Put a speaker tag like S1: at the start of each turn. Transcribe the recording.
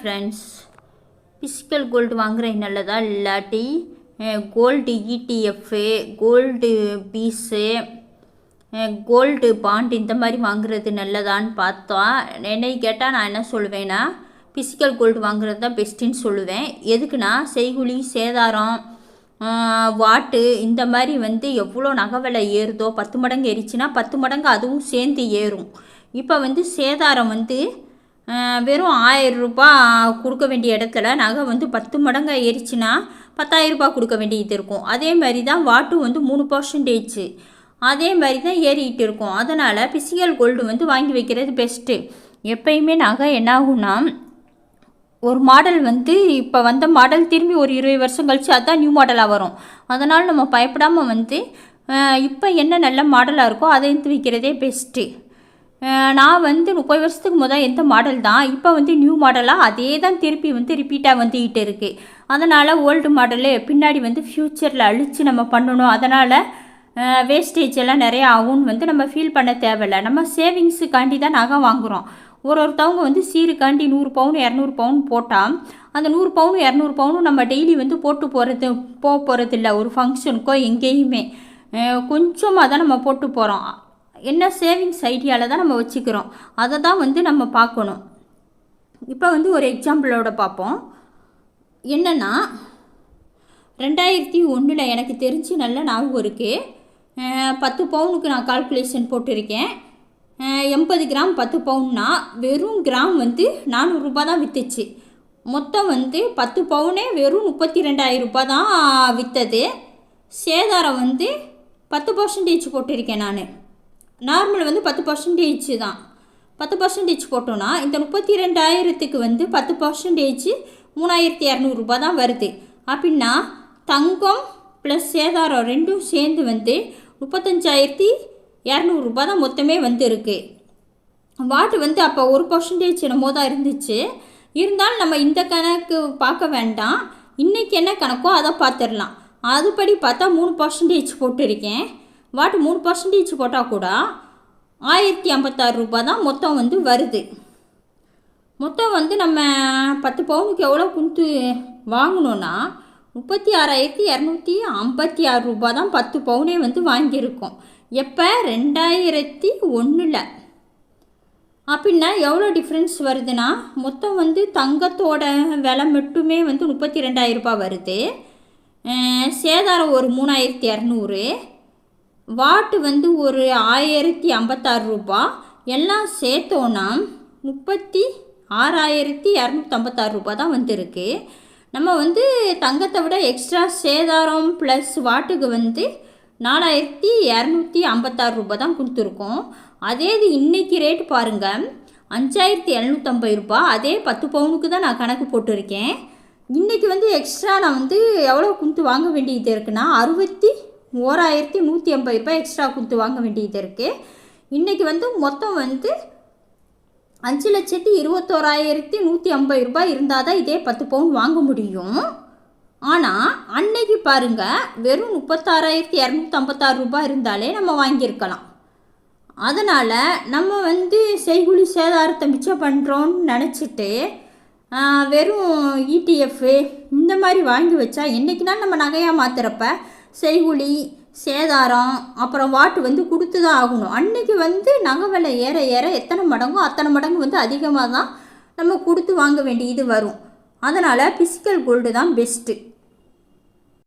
S1: Friends physical gold வாங்குறது நல்லதா? இல்லாட்டி gold ETF gold bees gold bond இந்த மாதிரி வாங்குறது நல்லதான்னு பார்த்தா என்னை கேட்டால் நான் என்ன சொல்லுவேன்னா ஃபிசிக்கல் கோல்டு வாங்குறது தான் பெஸ்ட்டுன்னு சொல்லுவேன். எதுக்குன்னா செய்குழி சேதாரம் வாட்டு இந்த மாதிரி வந்து எவ்வளோ நகை விலை ஏறுதோ பத்து மடங்கு ஏறிச்சுன்னா பத்து மடங்கு அதுவும் சேர்ந்து ஏறும். இப்போ வந்து சேதாரம் வந்து வெறும் ஆயிரம் ரூபாய் கொடுக்க வேண்டிய இடத்துல நகை வந்து பத்து மடங்கு ஏறிச்சுன்னா பத்தாயிரம் ரூபாய் கொடுக்க வேண்டியது இருக்கும். அதே மாதிரி தான் வாட்டும் வந்து மூணு பர்சன்டேஜ் அதே மாதிரி தான் ஏறிக்கிட்டு இருக்கும். அதனால் பிசிக்கல் கோல்டு வந்து வாங்கி வைக்கிறது பெஸ்ட்டு எப்பயுமே நகை என்னாகும்னா ஒரு மாடல் வந்து இப்போ வந்த மாடல் திரும்பி ஒரு இருபது வருஷம் கழித்து அதுதான் நியூ மாடலாக வரும். அதனால் நம்ம பயப்படாமல் வந்து இப்போ என்ன நல்ல மாடலாக இருக்கோ அதை எடுத்து வைக்கிறதே பெஸ்ட்டு நான் வந்து முப்பது வருஷத்துக்கு முதல் எந்த மாடல் தான் இப்போ வந்து நியூ மாடலாக அதே தான் திருப்பி வந்து ரிப்பீட்டாக வந்துக்கிட்டு இருக்குது அதனால் ஓல்டு மாடலு பின்னாடி வந்து ஃப்யூச்சரில் அழித்து நம்ம பண்ணணும். அதனால் வேஸ்டேஜ் எல்லாம் நிறையா ஆகும்னு வந்து நம்ம ஃபீல் பண்ண தேவையில்லை. நம்ம சேவிங்ஸுக்காண்டி தான் நகை வாங்குகிறோம் ஒரு ஒருத்தவங்க வந்து சீருக்காண்டி நூறு பவுன் இரநூறு பவுன் போட்டால் அந்த நூறு பவுன் இரநூறு பவுனும் நம்ம டெய்லி வந்து போட்டு போகிறது போக போகிறது இல்லை ஒரு ஃபங்க்ஷனுக்கோ எங்கேயுமே. கொஞ்சமாக தான் நம்ம போட்டு போகிறோம் என்ன சேவிங்ஸ் ஐடியாவில் தான் நம்ம வச்சுக்கிறோம். அதை தான் வந்து நம்ம பார்க்கணும். இப்போ வந்து ஒரு எக்ஸாம்பிளோட பார்ப்போம். என்னென்னா ரெண்டாயிரத்தி ஒன்றில் எனக்கு தெரிஞ்சு நல்ல ஞாபகம் இருக்குது பத்து பவுனுக்கு நான் கால்குலேஷன் போட்டிருக்கேன். எண்பது கிராம் பத்து பவுன்னா வெறும் கிராம் வந்து நானூறுரூபா தான் விற்றுச்சு மொத்தம் வந்து பத்து பவுனே வெறும் முப்பத்தி ரெண்டாயிரம் ரூபாய் தான் விற்றது சேதாரம் வந்து பத்து பர்சன்டேஜ் போட்டிருக்கேன் நான். நார்மல் வந்து பத்து பர்சன்டேஜ் தான். பத்து பர்சன்டேஜ் போட்டோன்னா இந்த முப்பத்தி ரெண்டாயிரத்துக்கு வந்து பத்து பர்சன்டேஜ் மூணாயிரத்தி இரநூறுபா தான் வருது. அப்படின்னா தங்கம் ப்ளஸ் சேதாரம் ரெண்டும் சேர்ந்து வந்து முப்பத்தஞ்சாயிரத்தி இரநூறுபா தான் மொத்தமே வந்து இருக்கு வாட்டு வந்து அப்போ ஒரு பர்சன்டேஜ் என்னமோ தான் இருந்துச்சு. இருந்தாலும் நம்ம இந்த கணக்கு பார்க்க வேண்டாம். இன்றைக்கி என்ன கணக்கோ அதை பார்த்துடலாம். அதுபடி பார்த்தா மூணு பர்சன்டேஜ் போட்டிருக்கேன். வாட்டு மூணு பர்சன்டேஜ் போட்டால் கூட ஆயிரத்தி ஐம்பத்தாறு ரூபா தான் மொத்தம் வந்து வருது. மொத்தம் வந்து நம்ம பத்து பவுனுக்கு எவ்வளோ கொடுத்து வாங்கினோன்னா முப்பத்தி ஆறாயிரத்தி இரநூத்தி ஐம்பத்தி ஆறு ரூபா தான் பத்து பவுனே வந்து வாங்கியிருக்கோம். எப்போ? ரெண்டாயிரத்தி ஒன்றில் அப்படின்னா எவ்வளோ டிஃப்ரென்ஸ் வருதுன்னா மொத்தம் வந்து தங்கத்தோட விலை மட்டுமே வந்து முப்பத்தி ரெண்டாயிரம் ரூபாய் வருது. சேதாரம் ஒரு மூணாயிரத்தி இரநூறு. வாட்டு வந்து ஒரு ஆயிரத்தி ஐம்பத்தாறு ரூபா. எல்லாம் சேர்த்தோன்னா முப்பத்தி ஆறாயிரத்தி இரநூத்தம்பத்தாறு ரூபா தான் வந்திருக்கு. நம்ம வந்து தங்கத்தை விட எக்ஸ்ட்ரா சேதாரம் ப்ளஸ் வாட்டுக்கு வந்து நாலாயிரத்தி இரநூத்தி ஐம்பத்தாறு ரூபா தான் கொடுத்துருக்கோம். அதே இது இன்றைக்கி ரேட் பாருங்கள் அஞ்சாயிரத்தி எழுநூற்றம்பது ரூபாய் அதே பத்து பவுனுக்கு தான் நான் கணக்கு போட்டிருக்கேன். இன்றைக்கி வந்து எக்ஸ்ட்ரா நான் வந்து எவ்வளோ கொடுத்து வாங்க வேண்டியது இருக்குன்னா அறுபத்தி ஓராயிரத்தி நூற்றி ஐம்பது ரூபாய் எக்ஸ்ட்ரா கொடுத்து வாங்க வேண்டியது இருக்குது இன்றைக்கி வந்து மொத்தம் வந்து அஞ்சு லட்சத்தி இருபத்தோராயிரத்தி நூற்றி ஐம்பது ரூபாய் இருந்தால் தான் இதே பத்து பவுன் வாங்க முடியும். ஆனால் அன்னைக்கு பாருங்கள் வெறும் முப்பத்தாறாயிரத்தி இரநூத்தம்பத்தாறு ரூபாய் இருந்தாலே நம்ம வாங்கியிருக்கலாம். அதனால் நம்ம வந்து செய்குலி சேதாரத்தை மிச்சம் பண்ணுறோன்னு நினச்சிட்டு வெறும் இடிஎஃப்பு இந்த மாதிரி வாங்கி வச்சா என்றைக்குனா நம்ம நகையாக மாற்றுறப்ப செய்குழி சேதாரம் அப்புறம் வாட்டு வந்து கொடுத்து தான் ஆகணும். அன்றைக்கி வந்து நகை விலை ஏற ஏற எத்தனை மடங்கோ அத்தனை மடங்கு வந்து அதிகமாக தான் நம்ம கொடுத்து வாங்க வேண்டியது வரும். அதனால் ஃபிசிக்கல் கோல்டு தான் பெஸ்ட்டு